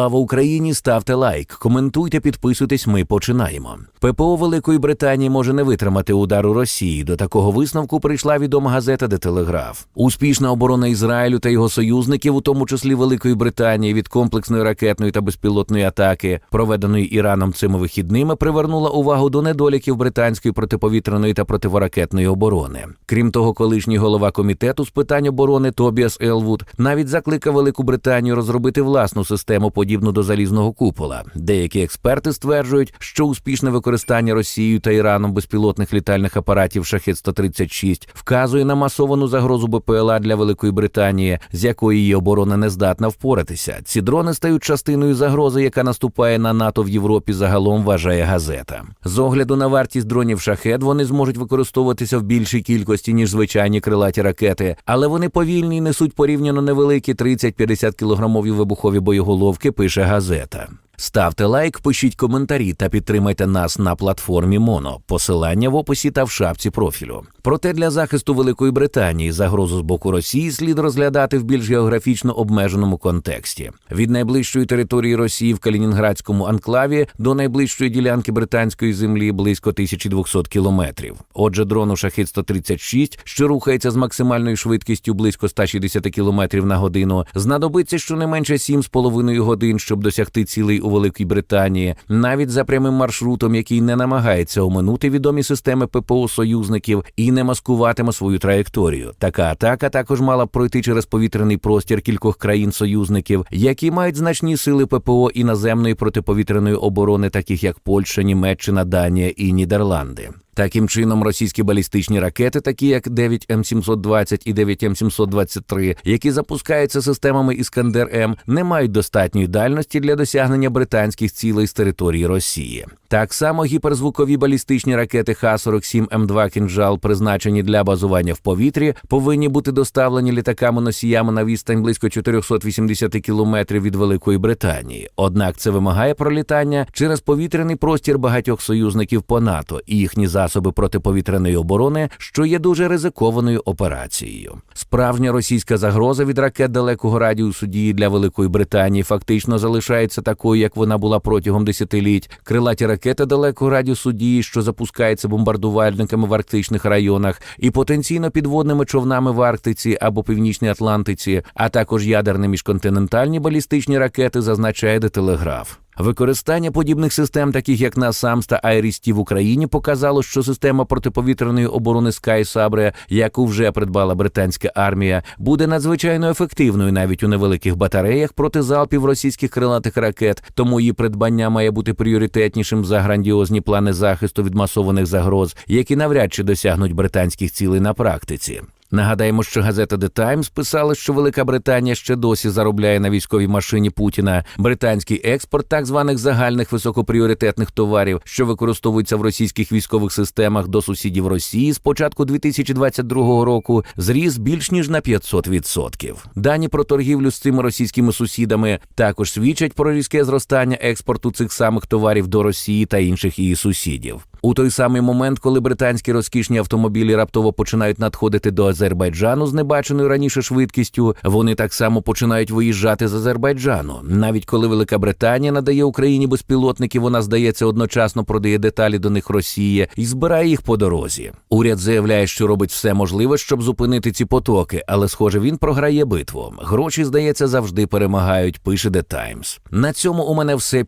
Слава Україні! Ставте лайк, коментуйте, підписуйтесь. Ми починаємо. ППО Великої Британії може не витримати удару Росії. До такого висновку прийшла відома газета «Де Телеграф». Успішна оборона Ізраїлю та його союзників, у тому числі Великої Британії, від комплексної ракетної та безпілотної атаки, проведеної Іраном цими вихідними, привернула увагу до недоліків британської протиповітряної та противоракетної оборони. Крім того, колишній голова комітету з питань оборони Тобіас Елвуд навіть закликав Велику Британію розробити власну систему, подібну до залізного купола. Деякі експерти стверджують, що успішне використання Росією та Іраном безпілотних літальних апаратів Шахет 136 вказує на масовану загрозу БПЛА для Великої Британії, з якої її оборона не здатна впоратися. Ці дрони стають частиною загрози, яка наступає на НАТО в Європі. Загалом вважає газета. З огляду на вартість дронів шахет вони зможуть використовуватися в більшій кількості ніж звичайні крилаті ракети, але вони повільні і несуть порівняно невеликі 30-50 кілограмові вибухові боєголовки. Пише газета. Ставте лайк, пишіть коментарі та підтримайте нас на платформі Моно. Посилання в описі та в шапці профілю. Проте для захисту Великої Британії загрозу з боку Росії слід розглядати в більш географічно обмеженому контексті. Від найближчої території Росії в Калінінградському анклаві до найближчої ділянки британської землі близько 1200 кілометрів. Отже, дрону Шахід 136, що рухається з максимальною швидкістю близько 160 кілометрів на годину, знадобиться щонайменше 7,5 годин, щоб досягти цілей Великій Британії, навіть за прямим маршрутом, який не намагається оминути відомі системи ППО союзників і не маскуватиме свою траєкторію. Така атака також мала б пройти через повітряний простір кількох країн-союзників, які мають значні сили ППО і наземної протиповітряної оборони, таких як Польща, Німеччина, Данія і Нідерланди. Таким чином, російські балістичні ракети, такі як 9М720 і 9М723, які запускаються системами Іскандер М, не мають достатньої дальності для досягнення британських цілей з території Росії. Так само гіперзвукові балістичні ракети Х-47М2 «Кінжал», призначені для базування в повітрі, повинні бути доставлені літаками-носіями на відстань близько 480 кілометрів від Великої Британії. Однак це вимагає пролітання через повітряний простір багатьох союзників по НАТО і їхні засоби протиповітряної оборони, що є дуже ризикованою операцією. Справжня російська загроза від ракет далекого радіусу дії для Великої Британії фактично залишається такою, як вона була протягом десятиліть. Крилаті ракети далекого радіусу дії, що запускається бомбардувальниками в арктичних районах, і потенційно підводними човнами в Арктиці або Північній Атлантиці, а також ядерні міжконтинентальні балістичні ракети, зазначає де телеграф. Використання подібних систем, таких як NASAMS та IRIS-T в Україні, показало, що система протиповітряної оборони Sabre, яку вже придбала британська армія, буде надзвичайно ефективною навіть у невеликих батареях проти залпів російських крилатих ракет. Тому її придбання має бути пріоритетнішим за грандіозні плани захисту від масованих загроз, які навряд чи досягнуть британських цілей на практиці. Нагадаємо, що газета The Times писала, що Велика Британія ще досі заробляє на військовій машині Путіна. Британський експорт так званих загальних високопріоритетних товарів, що використовуються в російських військових системах до сусідів Росії з початку 2022 року, зріс більш ніж на 500%. Дані про торгівлю з цими російськими сусідами також свідчать про різке зростання експорту цих самих товарів до Росії та інших її сусідів. У той самий момент, коли британські розкішні автомобілі раптово починають надходити до Азербайджану з небаченою раніше швидкістю, вони так само починають виїжджати з Азербайджану. Навіть коли Велика Британія надає Україні безпілотники, вона здається одночасно продає деталі до них Росії і збирає їх по дорозі. Уряд заявляє, що робить все можливе, щоб зупинити ці потоки, але схоже, він програє битву. Гроші, здається, завжди перемагають. Пише The Times. На цьому у мене все.